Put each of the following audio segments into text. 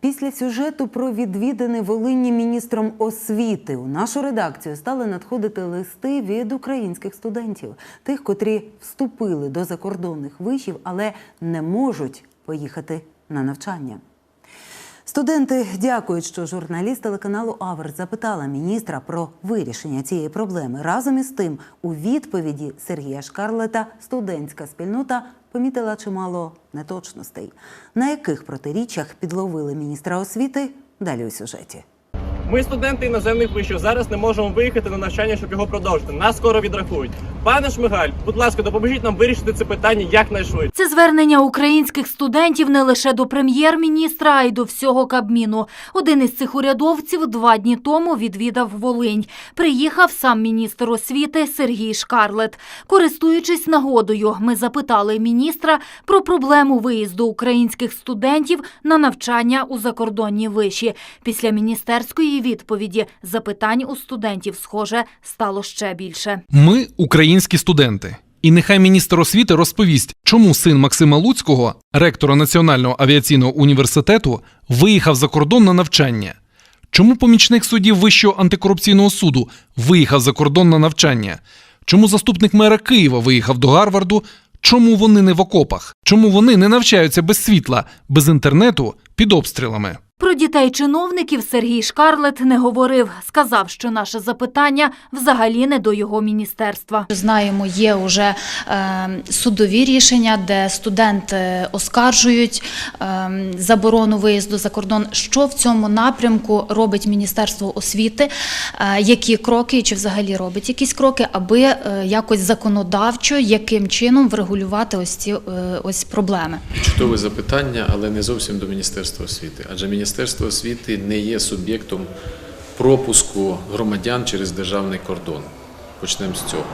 Після сюжету про відвідини Волині міністром освіти у нашу редакцію стали надходити листи від українських студентів, тих, котрі вступили до закордонних вишів, але не можуть поїхати на навчання. Студенти дякують, що журналіст телеканалу Аверс запитала міністра про вирішення цієї проблеми. Разом із тим, у відповіді Сергія Шкарлета студентська спільнота помітила чимало неточностей. На яких протиріччях підловили міністра освіти? Далі у сюжеті. Ми студенти іноземних вишів зараз не можемо виїхати на навчання, щоб його продовжити. Нас скоро відрахують. Пане Шмигаль, будь ласка, допоможіть нам вирішити це питання якнайшвидше. Це звернення українських студентів не лише до прем'єр-міністра, а й до всього Кабміну. Один із цих урядовців два дні тому відвідав Волинь. Приїхав сам міністр освіти Сергій Шкарлет. Користуючись нагодою, ми запитали міністра про проблему виїзду українських студентів на навчання у закордонні виші. Після міністерської відповіді запитань у студентів, схоже, стало ще більше. Ми українські студенти. І нехай міністр освіти розповість, чому син Максима Луцького, ректора Національного авіаційного університету, виїхав за кордон на навчання. Чому помічник суддів Вищого антикорупційного суду виїхав за кордон на навчання? Чому заступник мера Києва виїхав до Гарварду? Чому вони не в окопах? Чому вони не навчаються без світла, без інтернету, під обстрілами? Про дітей чиновників Сергій Шкарлет не говорив. Сказав, що наше запитання взагалі не до його міністерства. Знаємо, є вже е, судові рішення, де студенти оскаржують е, заборону виїзду за кордон. Що в цьому напрямку робить Міністерство освіти? Е, які кроки, чи взагалі робить якісь кроки, аби е, якось законодавчо, яким чином врегулювати ось ці е, ось проблеми? Чудове запитання, але не зовсім до Міністерства освіти. Адже Міністерство освіти не є суб'єктом пропуску громадян через державний кордон. Почнемо з цього.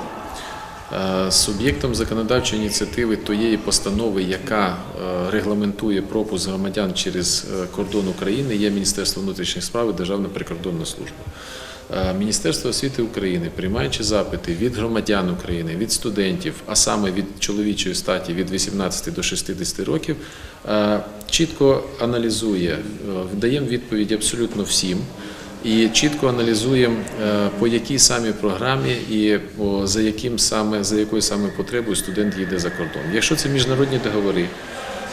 Е, Суб'єктом законодавчої ініціативи тієї постанови, яка е, регламентує пропуск громадян через е, кордон України, є Міністерство внутрішніх справ і Державна прикордонна служба. Е, Міністерство освіти України, приймаючи запити від громадян України, від студентів, а саме від чоловічої статі від 18 до 60 років, е, чітко аналізує, е, даємо відповідь абсолютно всім. І чітко аналізуємо, по якій саме програмі і за яким саме за якою саме потребою студент їде за кордон. Якщо це міжнародні договори,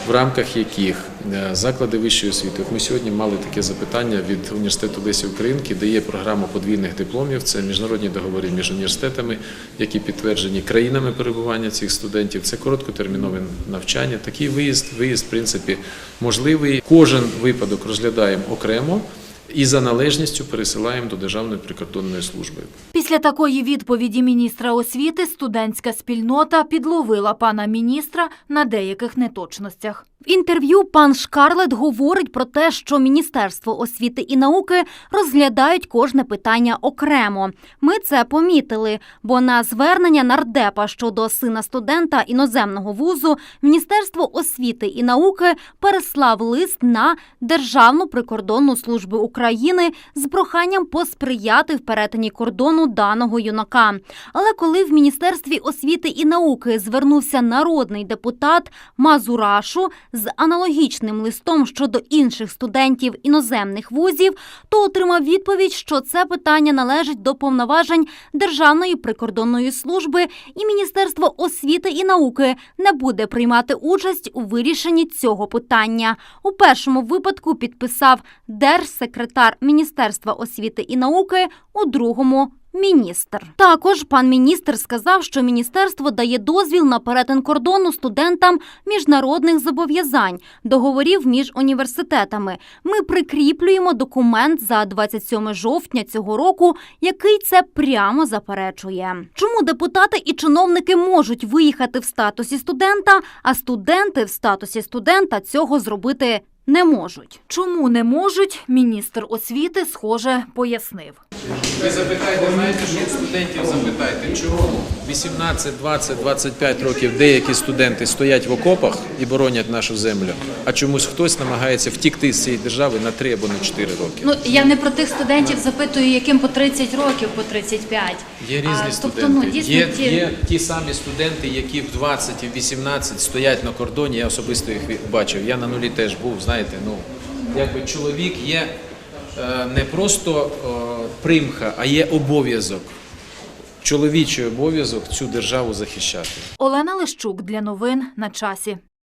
в рамках яких е, заклади вищої освіти, ми сьогодні мали таке запитання від університету Лесі Українки, де є програма подвійних дипломів. Це міжнародні договори між університетами, які підтверджені країнами перебування цих студентів. Це короткотермінове навчання. Такий виїзд, виїзд, в принципі, можливий. Кожен випадок розглядаємо окремо. І за належністю пересилаємо до Державної прикордонної служби. Після такої відповіді міністра освіти студентська спільнота підловила пана міністра на деяких неточностях. В інтерв'ю пан Шкарлет говорить про те, що Міністерство освіти і науки розглядають кожне питання окремо. Ми це помітили, бо на звернення нардепа щодо сина студента іноземного вузу Міністерство освіти і науки переслав лист на Державну прикордонну службу України з проханням посприяти в перетині кордону даного юнака. Але коли в Міністерстві освіти і науки звернувся народний депутат Мазурашу з аналогічним листом щодо інших студентів іноземних вузів, то отримав відповідь, що це питання належить до повноважень Державної прикордонної служби, і Міністерство освіти і науки не буде приймати участь у вирішенні цього питання. У першому випадку підписав держсекретар Міністерства освіти і науки, у другому міністр. Також пан міністр сказав, що міністерство дає дозвіл на перетин кордону студентам міжнародних зобов'язань, договорів між університетами. Ми прикріплюємо документ за 27 жовтня цього року, який це прямо заперечує. Чому депутати і чиновники можуть виїхати в статусі студента, а студенти в статусі студента цього зробити не можуть? Чому не можуть? Міністр освіти, схоже, пояснив. Ви запитайте, знаєте, що студентів запитайте, чому 18, 20, 25 років деякі студенти стоять в окопах і боронять нашу землю, а чомусь хтось намагається втікти з цієї держави на 3 або на 4 роки. Ну я не про тих студентів запитую, яким по 30 років, по 35. Є різні А, студенти. Тобто, ну, дійсно, є, ті... є ті самі студенти, які в 20 і в 18 стоять на кордоні. Я особисто їх бачив. Я на нулі теж був. Знаєте, ну якби чоловік є не просто е, примха, а є обов'язок. Чоловічий обов'язок цю державу захищати. Олена Лищук для новин на часі.